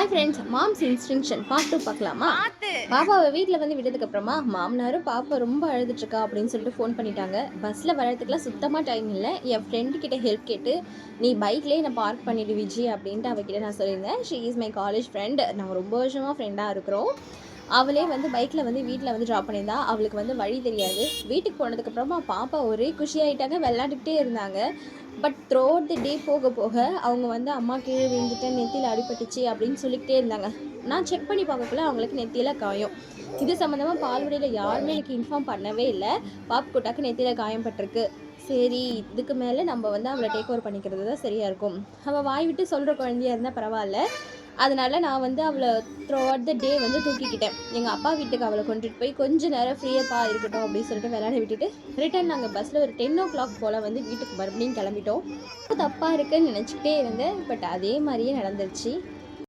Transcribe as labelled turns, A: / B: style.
A: Hi friends moms instruction part two பார்க்கலாமா பாப்பாவை வீட்டில் வந்து விட்டதுக்கு அப்புறமா மாமனாரும் பாப்பா ரொம்ப அழுதுட்டு இருக்கா அப்படின்னு சொல்லிட்டு ஃபோன் பண்ணிட்டாங்க. பஸ்ஸில் வர்றதுக்குலாம் சுத்தமாக டைம் இல்லை. என் ஃப்ரெண்டு கிட்ட ஹெல்ப் கேட்டு நீ பைக்லேயே நான் பார்க் பண்ணிடு விஜி அப்படின்ட்டு அவகிட்ட நான் சொல்லியிருந்தேன். She is my college friend நாங்கள் ரொம்ப வருஷமாக ஃப்ரெண்டாக இருக்கிறோம். அவளே வந்து பைக்கில் வந்து வீட்டில் வந்து ட்ராப் பண்ணியிருந்தா. அவளுக்கு வந்து வழி தெரியாது. வீட்டுக்கு போனதுக்கப்புறமா பாப்பா ஒரே குஷியாயிட்டாங்க விளையாண்டுக்கிட்டே இருந்தாங்க. பட் த்ரோ தி டே போக போக அவங்க வந்து அம்மா கீழே விழுந்துட்டேன் நெத்தியில் அடிபட்டுச்சு அப்படின்னு சொல்லிக்கிட்டே இருந்தாங்க. நான் செக் பண்ணி பார்க்கக்குள்ள அவங்களுக்கு நெத்தியில் காயம். இது சம்மந்தமாக பால்வடியில் யாருமே எனக்கு இன்ஃபார்ம் பண்ணவே இல்லை. பாப்புக்குட்டாக்கு நெத்தியில் காயம் பட்டிருக்கு. சரி இதுக்கு மேலே நம்ம வந்து அவளை டேக் ஓவர் பண்ணிக்கிறது தான் சரியாக இருக்கும். அவள் வாய் விட்டு சொல்கிற குழந்தையாக இருந்தால் பரவாயில்ல. அதனால நான் வந்து அவளை த்ரூ அவுட் த டே வந்து தூக்கிக்கிட்டேன். எங்கள் அப்பா வீட்டுக்கு அவளை கொண்டுட்டு போய் கொஞ்ச நேரம் ஃப்ரீயப்பா இருக்கட்டும் அப்படின்னு சொல்லிட்டு விளையாட விட்டுட்டு ரிட்டர்ன் நாங்கள் பஸ்ஸில் ஒரு டென் ஓ கிளாக் போல் வந்து வீட்டுக்கு மறுபடியும் கிளம்பிட்டோம். தப்பாக இருக்குன்னு நினச்சிக்கிட்டே இருந்தேன். பட் அதே மாதிரியே நடந்துருச்சு.